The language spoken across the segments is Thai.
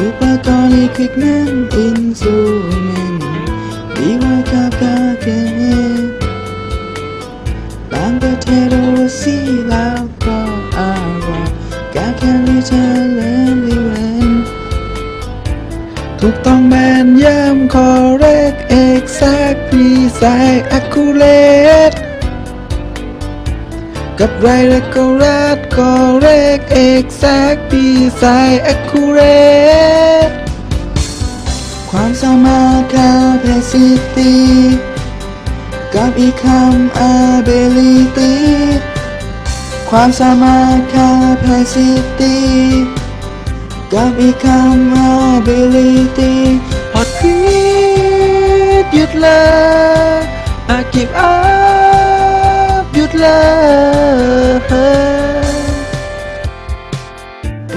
อุปกรณ์อีกคลิกนั้นอินสูมินดีว่ากับกาเกนบางประเทศเราสีแล้วก็อาว่ากาแคลิเทเล่นดีเวนถูกต้องแมนย่ำคอแรกเอ็กซักพีไซอะคูเลต กับไรและก็รัดคอเรกเอกแซกพรีไซอะคูเรตความสามารถ capacity กับอีกคำ ability ความสามารถ capacity กับอีกคำ ability ฮอตครีดหยุดเลยอากิบอัพหยุดเลย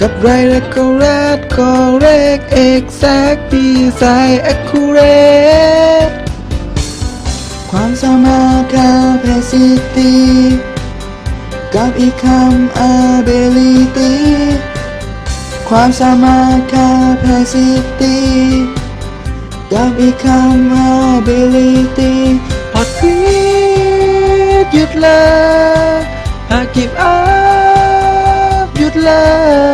กับไรายละก็รัดก็เรกเอกแซกพีไซน์แอคคูเรตความสามารถกับประสิตี้กับอีกคำเบลิตี้ความสามารถกับ capacity กับอีกคำ ability พักคีดหยุดเลยพัก give up หยุดเลย